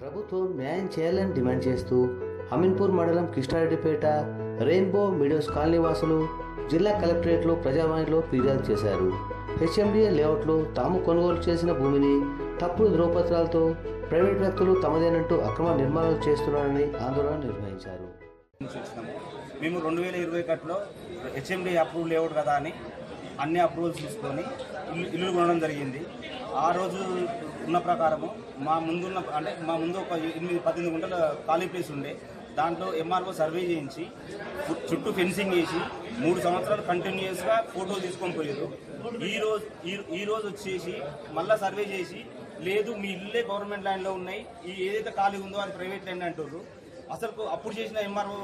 ప్రభుత్వం న్యాయం చేయాలని డిమాండ్ చేస్తూ అమీన్పూర్ మండలం కృష్ణారెడ్డిపేట రెయిన్బో మీడియోస్ కాలనీ వాసులు జిల్లా కలెక్టరేట్లో ప్రజావాణిలో ఫిర్యాదు చేశారు. హెచ్ఎండిఏ లేఅవుట్లో తాము కొనుగోలు చేసిన భూమిని తప్పుడు ధ్రువపత్రాలతో ప్రైవేట్ వ్యక్తులు తమదేనంటూ అక్రమ నిర్మాణాలు చేస్తున్నారని ఆందోళన నిర్వహించారు. మేము రెండు వేల ఇరవై ఒకటిలో హెచ్ఎండి అప్రూవ్ లేఅవుట్ కదా అని అన్ని అప్రూవల్స్ తీసుకొని ఇల్లు ఇల్లు కొనడం జరిగింది. ఆ రోజు ఉన్న ప్రకారము మా ముందున్న అంటే మా ముందు ఒక ఎనిమిది పద్దెనిమిది గుంటల ఖాళీ ప్లేస్ ఉండే. దాంట్లో ఎంఆర్ఓ సర్వే చేయించి చుట్టూ- ఫెన్సింగ్ వేసి మూడు సంవత్సరాలు కంటిన్యూస్గా ఫోటోలు తీసుకొని పోయారు. ఈ రోజు ఈ- ఈ రోజు వచ్చేసి మళ్ళీ సర్వే చేసి లేదు మీ ఇల్లే గవర్నమెంట్ ల్యాండ్లో ఉన్నాయి ఈ ఏదైతే ఖాళీ ఉందో అది ప్రైవేట్ ల్యాండ్ అంటారు అసలు అప్పుడు చేసిన ఎంఆర్ఓ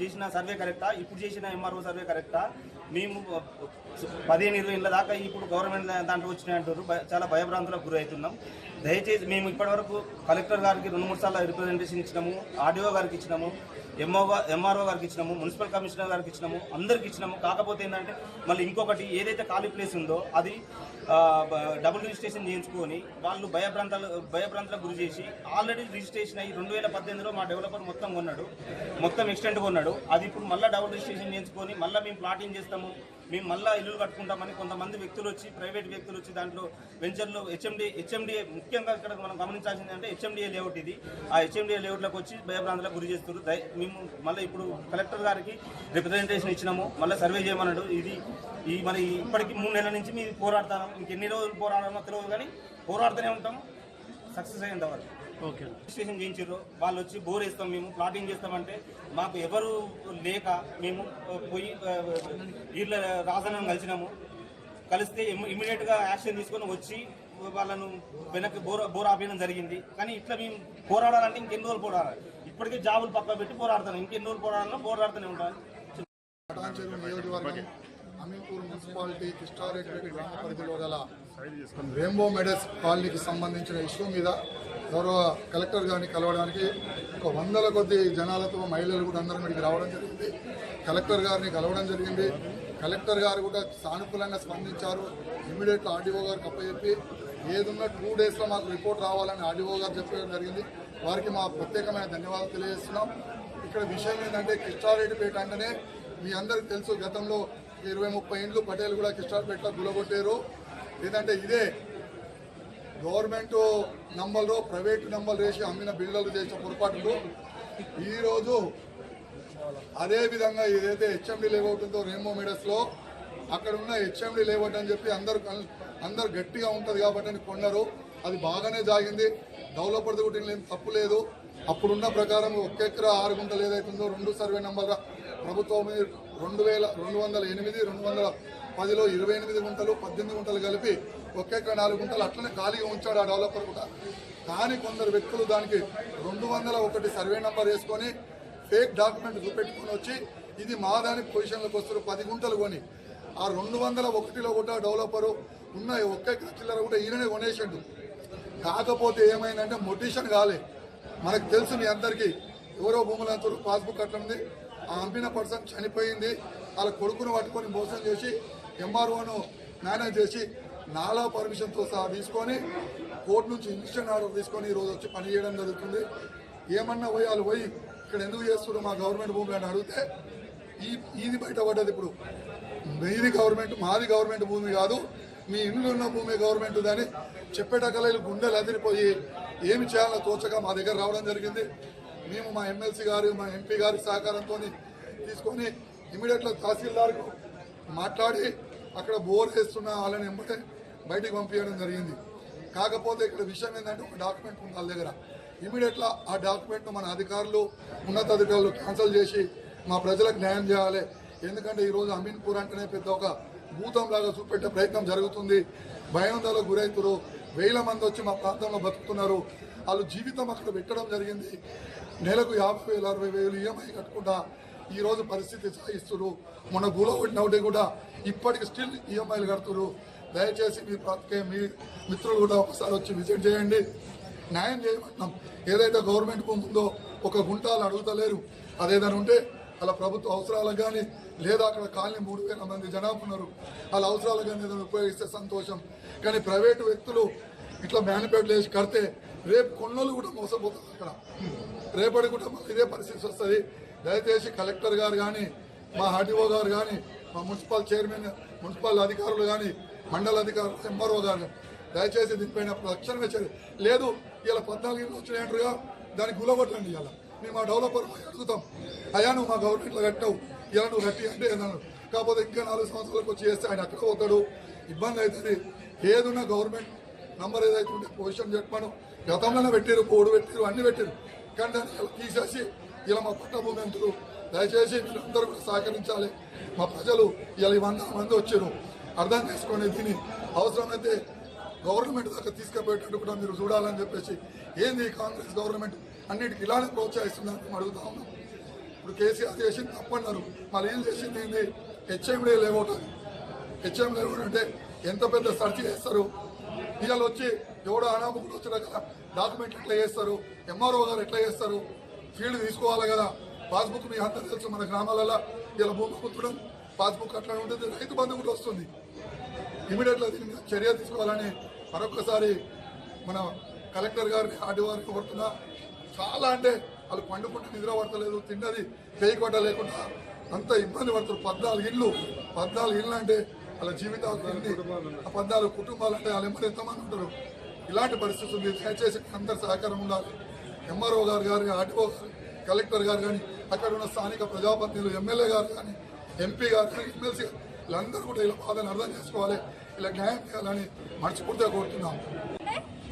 చేసిన సర్వే కరెక్టా? ఇప్పుడు చేసిన ఎంఆర్ఓ సర్వే కరెక్టా? మేము పదిహేను ఇరవై ఏళ్ళ దాకా ఇప్పుడు గవర్నమెంట్ దాంట్లో వచ్చినాయి అంటారు భయ- చాలా భయభ్రాంతులకు గురవుతున్నాం. దయచేసి మేము ఇప్పటివరకు కలెక్టర్ గారికి రెండు మూడు సార్లు రిప్రజెంటేషన్ ఇచ్చినాము ఆర్డీఓ గారికి ఇచ్చినాము ఎంఓ ఎంఆర్ఓ గారికి ఇచ్చినాము మున్సిపల్ కమిషనర్ గారికి ఇచ్చినాము అందరికి ఇచ్చినాము. కాకపోతే ఏంటంటే మళ్ళీ ఇంకొకటి ఏదైతే ఖాళీ ప్లేస్ ఉందో అది డబుల్ రిజిస్ట్రేషన్ చేయించుకొని వాళ్ళు భయభ్రాంతాలు భయభ్రాంతాలకు గురి చేసి ఆల్రెడీ రిజిస్ట్రేషన్ అయ్యి రెండు వేల పద్దెనిమిదిలో మా డెవలపర్ మొత్తం కొన్నాడు. మొత్తం ఎక్స్టెంట్ కొన్నాడు. అది ఇప్పుడు మళ్ళీ డబుల్ రిజిస్ట్రేషన్ చేయించుకొని మళ్ళీ మేము ప్లాటింగ్ చేస్తాము. మేము మళ్ళీ ఇల్లు కట్టుకుంటామని కొంతమంది వ్యక్తులు వచ్చి ప్రైవేట్ వ్యక్తులు వచ్చి దాంట్లో వెంచర్లో హెచ్ఎండి హెచ్ఎండిఏ ముఖ్యంగా ఇక్కడ మనం గమనించాల్సింది అంటే హెచ్ఎండిఏ లేఅవుట్ ఇది. ఆ హెచ్ఎండిఏ లేఅవుట్లకు వచ్చి భయభ్రాంతులకు గురి చేస్తారు మేము మళ్ళీ ఇప్పుడు కలెక్టర్ గారికి రిప్రజెంటేషన్ ఇచ్చినాము. మళ్ళీ సర్వే చేయమన్నాడు. ఇది ఈ మరి ఇప్పటికి మూడు నెలల నుంచి మేము పోరాడతాం ఇంకెన్ని రోజులు పోరాడామో తెలియదు కానీ పోరాడుతూనే ఉంటాం సక్సెస్ అయ్యేంత వరకు. రిజిస్ట్రేషన్ చేయించారు. వాళ్ళు వచ్చి బోర్ వేస్తాం మేము ప్లాటింగ్ చేస్తామంటే మాకు ఎవరు లేక మేము పోయి వీళ్ళ రాజాను కలిసినాము. కలిస్తే ఇమీడియట్గా యాక్షన్ తీసుకొని వచ్చి వాళ్ళను వెనక్కి బోర్ బోర్ ఆపేయడం జరిగింది. కానీ ఇట్లా మేము పోరాడాలంటే ఇంకెన్ని రోజులు పోరాడాలి? ఇప్పటికే జాబులు పక్క పెట్టి పోరాడతాను ఇంకెన్ని రోజులు పోరాడాలన్నా పోరాడుతూనే ఉంటాను అమీన్పూర్ మున్సిపాలిటీ కిష్టారెడ్డి గ్రామ పరిధిలో గల రెయిన్బో మెడల్స్ కాలనీకి సంబంధించిన ఇష్యూ మీద గౌరవ కలెక్టర్ గారిని కలవడానికి ఒక వందల కొద్ది జనాలతో మహిళలు కూడా అందరం ఇక్కడికి రావడం జరిగింది. కలెక్టర్ గారిని కలవడం జరిగింది. కలెక్టర్ గారు కూడా సానుకూలంగా స్పందించారు. ఇమీడియట్గా ఆర్డీఓ గారికి అప్పచెప్పి ఏదున్నా టూ డేస్లో మాకు రిపోర్ట్ రావాలని ఆర్డీఓ గారు చెప్పడం జరిగింది. వారికి మా ప్రత్యేకమైన ధన్యవాదాలు తెలియజేస్తున్నాం. ఇక్కడ విషయం ఏంటంటే కిష్టారెడ్డిపేట అంటేనే మీ అందరికి తెలుసు గతంలో ఇరవై ముప్పై ఇండ్లు పటేల్ కూడా కిష్టారెడ్డిపేటలో గులగొట్టారు. లేదంటే ఇదే గవర్నమెంట్ నంబర్లో ప్రైవేట్ నంబర్లు వేసి అమ్మిన బిల్డర్లు చేసిన పొరపాట్లు ఈరోజు అదేవిధంగా ఏదైతే హెచ్ఎండి లేఅవుట్ ఉందో రెయిన్బో మీడర్స్లో అక్కడ ఉన్న హెచ్ఎండి లేఅవుట్ అని చెప్పి అందరు అందరు గట్టిగా ఉంటుంది కాబట్టి అని కొన్నారు. అది బాగానే జాగింది డెవలపర్ది కూడా ఏం తప్పు లేదు. అప్పుడున్న ప్రకారం ఒక్క ఎకరా ఆరు గుంటలు ఏదైతుందో రెండు సర్వే నెంబర్ ప్రభుత్వం రెండు వేల రెండు వందల ఎనిమిది రెండు వందల పదిలో ఇరవై ఎనిమిది గుంటలు పద్దెనిమిది గుంటలు కలిపి ఒక్క నాలుగు గుంటలు అట్లనే ఖాళీగా ఉంచాడు ఆ డెవలపర్ కూడా. కానీ కొందరు వ్యక్తులు దానికి రెండు వందల ఒకటి సర్వే నెంబర్ వేసుకొని ఫేక్ డాక్యుమెంట్ చూపెట్టుకొని వచ్చి ఇది మాదాని పొజిషన్లోకి వస్తారు పది గుంటలు కొని. ఆ రెండు వందల ఒకటిలో కూడా డెవలపరు ఉన్న ఒక్క చిల్లర కూడా ఈయననే కొనేసిండు. కాకపోతే ఏమైందంటే మొటిషన్ కాలే. మనకు తెలుసు మీ అందరికీ ఎవరో భూములు అంతరు పాస్బుక్ అట్లా ఉంది. ఆ అమ్మిన పర్సన్ చనిపోయింది. వాళ్ళ కొడుకును పట్టుకొని మోసం చేసి ఎంఆర్ఓను మేనేజ్ చేసి నాలా పర్మిషన్తో సహా తీసుకొని కోర్టు నుంచి ఇన్స్టెంట్ ఆర్డర్ తీసుకొని ఈరోజు వచ్చి పని చేయడం జరుగుతుంది. ఏమన్నా పోయి వాళ్ళు పోయి ఇక్కడ ఎందుకు చేస్తున్నారు మా గవర్నమెంట్ భూములు అని అడిగితే ఈ ఇది బయటపడ్డది ఇప్పుడు. మీది గవర్నమెంట్ మాది గవర్నమెంట్ భూమి కాదు మీ ఇంట్లో ఉన్న భూమి గవర్నమెంట్ అని చెప్పేటకల్లా గుండెలు అదిరిపోయి ఏమి చేయాలో తోచక మా దగ్గర రావడం జరిగింది. మేము మా ఎమ్మెల్సీ గారు మా ఎంపీ గారి సహకారంతో తీసుకొని ఇమీడియట్గా తహసీల్దార్కు మాట్లాడి అక్కడ బోర్ వేస్తున్న వాళ్ళని ఎంబటే బయటికి పంపించడం జరిగింది. కాకపోతే ఇక్కడ విషయం ఏంటంటే ఒక డాక్యుమెంట్ ఉంది వాళ్ళ దగ్గర. ఇమీడియట్లో ఆ డాక్యుమెంట్ మన అధికారులు ఉన్నతాధికారులు క్యాన్సిల్ చేసి మా ప్రజలకు న్యాయం చేయాలి. ఎందుకంటే ఈరోజు అమీన్పూర్ అంటేనే పెద్ద ఒక భూతం లాగా చూపెట్టే ప్రయత్నం జరుగుతుంది. భయాందోళనకు గురవుతారు వేల మంది వచ్చి మా ప్రాంతంలో బతుకుతున్నారు. వాళ్ళు జీవితం అక్కడ పెట్టడం జరిగింది. నెలకు యాభై వేలు అరవై వేలు ఈఎంఐ కట్టకుండా ఈరోజు పరిస్థితి సాగిస్తున్నారు. మొన్న గులో ఒకటి కూడా ఇప్పటికి స్టిల్ ఈఎంఐలు కడుతున్నారు. దయచేసి మీ ప్రాంతకే మీ మిత్రులు కూడా ఒకసారి వచ్చి విజిట్ చేయండి. న్యాయం చేయమంటున్నాం. ఏదైతే గవర్నమెంట్ ముందో ఒక గుంటాలు అడుగుతలేరు. అదేదైనా ఉంటే అలా ప్రభుత్వ అవసరాలకు కానీ లేదా అక్కడ కాలనీ మూడు వేల మంది జనాభా ఉన్నారు. వాళ్ళ అవసరాలకు కానీ ఏదైనా ఉపయోగిస్తే సంతోషం. కానీ ప్రైవేటు వ్యక్తులు ఇట్లా మ్యానిపేట్ చేసి కడితే రేపు కొన్నోళ్ళు కూడా మోసపోతారు అక్కడ. రేపటి కూడా ఇదే పరిస్థితి వస్తుంది. దయచేసి కలెక్టర్ గారు కానీ మా ఆర్టీఓ గారు కానీ మా మున్సిపల్ చైర్మన్ మున్సిపల్ అధికారులు కానీ మండల అధికారులు ఎంఆర్ఓ గారు దయచేసి దీనిపైన తక్షణమే చర్య లేదు ఇలా పద్నాలుగు వచ్చినట్టుగా దాన్ని దానికి గులగొట్టండి ఇలా మేము ఆ డెవలపర్ అడుగుతాం అయ్యా నువ్వు మా గవర్నమెంట్లో కట్టావు ఇలా నువ్వు కట్టి అంటే అన్నాను కాకపోతే ఇంకా నాలుగు సంవత్సరాలకు వచ్చి చేస్తే ఆయన అక్కడ పోతాడు. ఇబ్బంది అవుతుంది. ఏదున్నా గవర్నమెంట్ నంబర్ ఏదైతే ఉంటే పొజిషన్ చెప్పాను. గతంలోనే పెట్టారు బోర్డు పెట్టారు అన్ని పెట్టారు కానీ దాన్ని తీసేసి ఇలా మా పట్టభూమి అంటారు దయచేసి మీరు అందరూ కూడా సహకరించాలి. మా ప్రజలు ఇలా ఈ వందల మంది వచ్చారు. అర్థం చేసుకొని దీన్ని అవసరమైతే గవర్నమెంట్ దాకా తీసుకుపోయేటట్టు కూడా మీరు చూడాలని చెప్పేసి ఏంది కాంగ్రెస్ గవర్నమెంట్ అన్నిటికి ఇలానే ప్రోత్సహిస్తుందని అడుగుతా ఉన్నాం. ఇప్పుడు కేసీఆర్ చేసింది తప్పన్నారు. మరి ఏం చేసింది ఏంది? హెచ్ఎండే లేఅవుట్ అది. హెచ్ఎం లేఅవుట్ అంటే ఎంత పెద్ద సర్చ్ చేస్తారు? ఇవాళ వచ్చి ఎవడో అనామకులు వచ్చినా కదా డాక్యుమెంట్లు ఎట్లా చేస్తారు? ఎంఆర్ఓ గారు ఎట్లా చేస్తారు? ఫీల్డ్ తీసుకోవాలి కదా. పాస్బుక్ మీ అంతా తెలుసు మన గ్రామాలలో ఇలా భూమి కుట్టడం పాస్బుక్ అట్లా ఉంటుంది. రైతు బంధు కూడా వస్తుంది. ఇమీడియట్గా దీని చర్య తీసుకోవాలని మరొకసారి మన కలెక్టర్ గారిని ఆర్డీ వారిని కోరుతున్నా. చాలా అంటే వాళ్ళు పండుకుంటే నిద్ర పడతలేదు తిన్నది పేయి కొట్ట లేకుండా అంత ఇబ్బంది పడుతారు. పద్నాలుగు ఇళ్ళు పద్నాలుగు ఇళ్ళు అంటే వాళ్ళ జీవితాలు ఎన్ని ఆ పద్నాలుగు కుటుంబాలు అంటే వాళ్ళు ఎంబడి ఎంతమంది ఉంటారు? ఇలాంటి పరిస్థితి ఉంది దయచేసి అందరి సహకారం ఉండాలి. ఎంఆర్ఓ గారు కానీ ఆర్టీఓ గారు కలెక్టర్ గారు కానీ అక్కడ ఉన్న స్థానిక ప్రజాప్రతినిధులు ఎమ్మెల్యే గారు కానీ ఎంపీ గారు కానీ ఎమ్మెల్సీ వీళ్ళందరూ కూడా ఇలా బాధను అర్థం చేసుకోవాలి. ఇలా న్యాయం చేయాలని మనస్ఫూర్తిగా కోరుతున్నాం. అంటే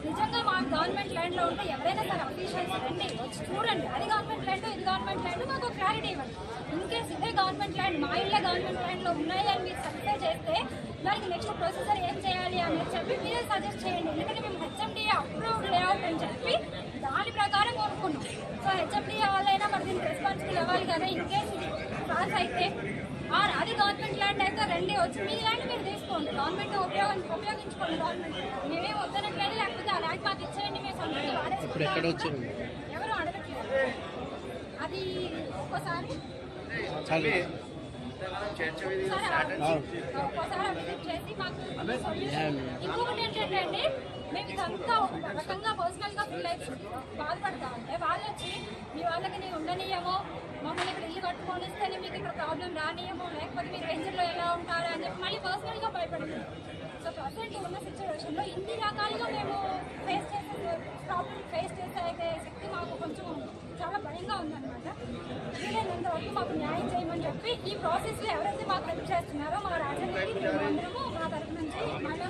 నిజంగా మా గవర్నమెంట్ ల్యాండ్లో ఉంటే ఎవరైనా సరే అఫీషియల్స్ రండి వచ్చి చూడండి. అది గవర్నమెంట్ ల్యాండ్ ఇది గవర్నమెంట్ ల్యాండ్ మాకు క్లారిటీ ఇవ్వండి. ఇన్కేస్ ఇదే గవర్నమెంట్ ల్యాండ్ మా ఇళ్ళ గవర్నమెంట్ ల్యాండ్లో ఉన్నాయి అని మీరు సర్వే చేస్తే దానికి నెక్స్ట్ ప్రొసెసర్ ఏం చేయాలి అని చెప్పి మీరే సజెస్ట్ చేయండి. ఎందుకంటే మేము హెచ్ఎండి అప్రూవ్డ్ లేఅవుట్ అని చెప్పి దాని ప్రకారం కొనుక్కున్నాం. సో హెచ్ఎండి వాళ్ళైనా మరి దీనికి రెస్పాన్సిబుల్ ఇవ్వాలి కదా? ఇన్కేస్ ఇది పాస్ అయితే ఆర్ అది గవర్నమెంట్ ల్యాండ్ అయితే రండి వచ్చి. మీ ల్యాండ్ మీరు తీసుకోండి. గవర్నమెంట్ ఉపయోగం ఉపయోగించుకోండి గవర్నమెంట్ మేమేం వద్దనట్లేదు లేకపోతే ఆ ల్యాండ్ మాకు ఇచ్చేయండి మేము సొంతంగా వాడేసుకుంటాం ఎవరు అడగట్లేదు. అది ఒక్కోసారి. ఇంకొకటి ఏంటంటే అండి మేము ఇదంతా రకంగా పర్సనల్గా ఫీల్ అవుతుంది బాధపడతా. ఉంటే వాళ్ళు వచ్చి మీ వాళ్ళకి నేను ఉండనీయమో. మమ్మల్ని ఇక్కడ ఇల్లు కట్టుకొని ఇస్తేనే మీకు ఇక్కడ ప్రాబ్లం రానియమో లేకపోతే మీరు వెంచర్లో ఎలా ఉంటారా అని చెప్పి మళ్ళీ పర్సనల్గా భయపడింది భయపడుతుంది సో ప్రజెంట్ ఉన్న సిచ్యువేషన్లో ఇన్ని రకాలుగా మేము ఫేస్ చేసే ప్రాబ్లం ఫేస్ చేసే శక్తి మాకు కొంచెం చాలా భయంగా ఉందన్నమాట. వీలైనంత వరకు మాకు న్యాయం చేయమని చెప్పి ఈ ప్రాసెస్లో ఎవరైతే మాకు హెల్ప్ చేస్తున్నారో మా రాజకీయ అందరము మా తరపు నుంచి మళ్ళీ